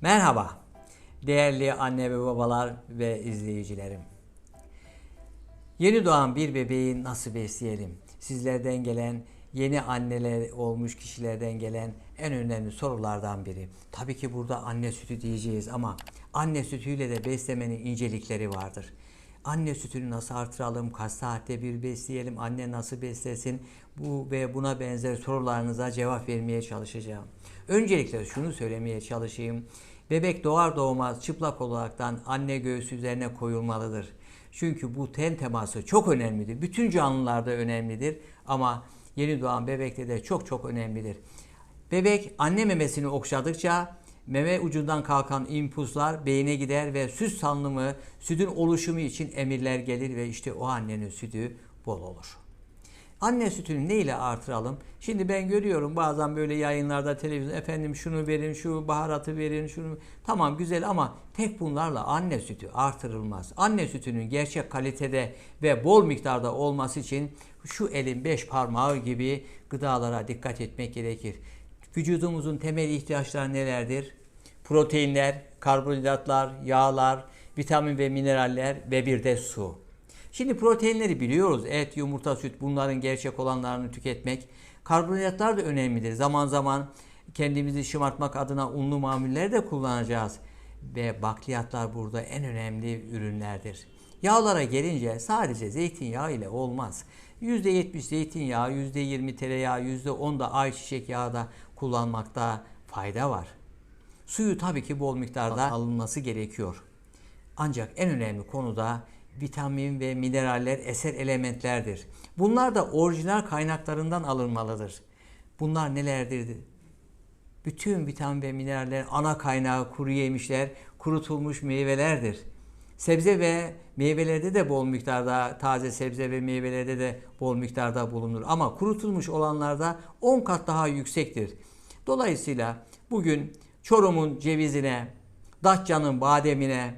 Merhaba değerli anne ve babalar ve izleyicilerim. Yeni doğan bir bebeği nasıl besleyelim? Sizlerden gelen yeni anneler olmuş kişilerden gelen en önemli sorulardan biri. Tabii ki burada anne sütü diyeceğiz ama anne sütüyle de beslemenin incelikleri vardır. Anne sütünü nasıl artıralım, kaç saatte bir besleyelim, anne nasıl beslesin bu ve buna benzer sorularınıza cevap vermeye çalışacağım. Öncelikle şunu söylemeye çalışayım. Bebek doğar doğmaz çıplak olaraktan anne göğsü üzerine koyulmalıdır. Çünkü bu ten teması çok önemlidir. Bütün canlılarda önemlidir ama yeni doğan bebekte de çok çok önemlidir. Bebek anne memesini okşadıkça meme ucundan kalkan impulslar beyine gider ve süt salınımı, sütün oluşumu için emirler gelir ve işte o annenin sütü bol olur. Anne sütünü ne ile artıralım? Şimdi ben görüyorum bazen böyle yayınlarda televizyon efendim şunu verin, şu baharatı verin, şunu tamam güzel ama tek bunlarla anne sütü artırılmaz. Anne sütünün gerçek kalitede ve bol miktarda olması için şu elin beş parmağı gibi gıdalara dikkat etmek gerekir. Vücudumuzun temel ihtiyaçları nelerdir? Proteinler, karbonhidratlar, yağlar, vitamin ve mineraller ve bir de su. Şimdi proteinleri biliyoruz. Et, yumurta, süt bunların gerçek olanlarını tüketmek. Karbonhidratlar da önemlidir. Zaman zaman kendimizi şımartmak adına unlu mamulleri de kullanacağız. Ve bakliyatlar burada en önemli ürünlerdir. Yağlara gelince sadece zeytinyağı ile olmaz. %70 zeytinyağı, %20 tereyağı, %10 da ayçiçek yağı da kullanmakta fayda var. Suyu tabii ki bol miktarda alınması gerekiyor. Ancak en önemli konu da vitamin ve mineraller eser elementlerdir. Bunlar da orijinal kaynaklarından alınmalıdır. Bunlar nelerdir? Bütün vitamin ve mineraller ana kaynağı kuru yemişler, kurutulmuş meyvelerdir. Sebze ve meyvelerde de bol miktarda, taze sebze ve meyvelerde de bol miktarda bulunur. Ama kurutulmuş olanlarda 10 kat daha yüksektir. Dolayısıyla bugün Çorum'un cevizine, Datça'nın bademine,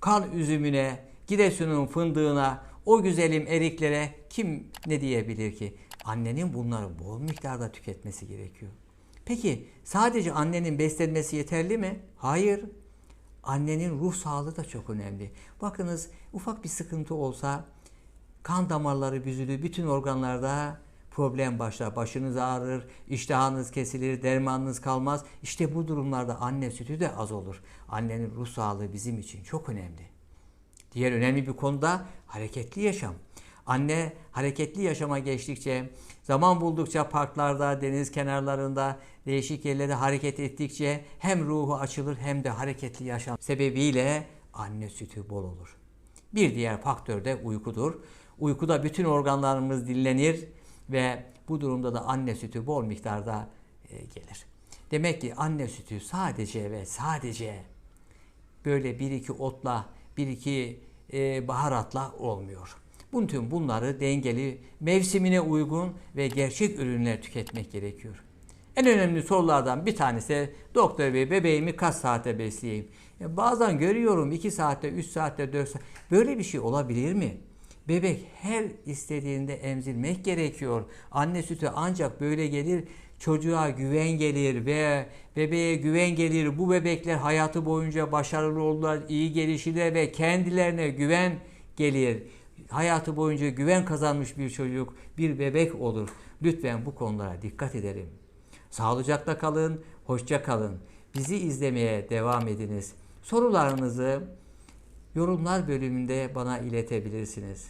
kan üzümüne, Giresun'un fındığına, o güzelim eriklere kim ne diyebilir ki? Annenin bunları bol miktarda tüketmesi gerekiyor. Peki sadece annenin beslenmesi yeterli mi? Hayır. Annenin ruh sağlığı da çok önemli. Bakınız ufak bir sıkıntı olsa kan damarları büzülür, bütün organlarda problem başlar. Başınız ağrır, iştahınız kesilir, dermanınız kalmaz. İşte bu durumlarda anne sütü de az olur. Annenin ruh sağlığı bizim için çok önemli. Diğer önemli bir konuda hareketli yaşam. Anne hareketli yaşama geçtikçe, zaman buldukça parklarda, deniz kenarlarında, değişik yerlerde hareket ettikçe hem ruhu açılır hem de hareketli yaşam sebebiyle anne sütü bol olur. Bir diğer faktör de uykudur. Uykuda bütün organlarımız dinlenir ve bu durumda da anne sütü bol miktarda e, gelir. Demek ki anne sütü sadece ve sadece böyle bir iki otla, bir iki e, baharatla olmuyor. Bütün bunları dengeli, mevsimine uygun ve gerçek ürünler tüketmek gerekiyor. En önemli sorulardan bir tanesi doktor bey bebeğimi kaç saate besleyeyim? Ya bazen görüyorum 2 saatte, 3 saatte, 4 saatte. Böyle bir şey olabilir mi? Bebek her istediğinde emzirmek gerekiyor. Anne sütü ancak böyle gelir çocuğa güven gelir ve bebeğe güven gelir. Bu bebekler hayatı boyunca başarılı olurlar, iyi gelişirler ve kendilerine güven gelir. Hayatı boyunca güven kazanmış bir çocuk, bir bebek olur. Lütfen bu konulara dikkat edelim. Sağlıcakla kalın, hoşça kalın. Bizi izlemeye devam ediniz. Sorularınızı yorumlar bölümünde bana iletebilirsiniz.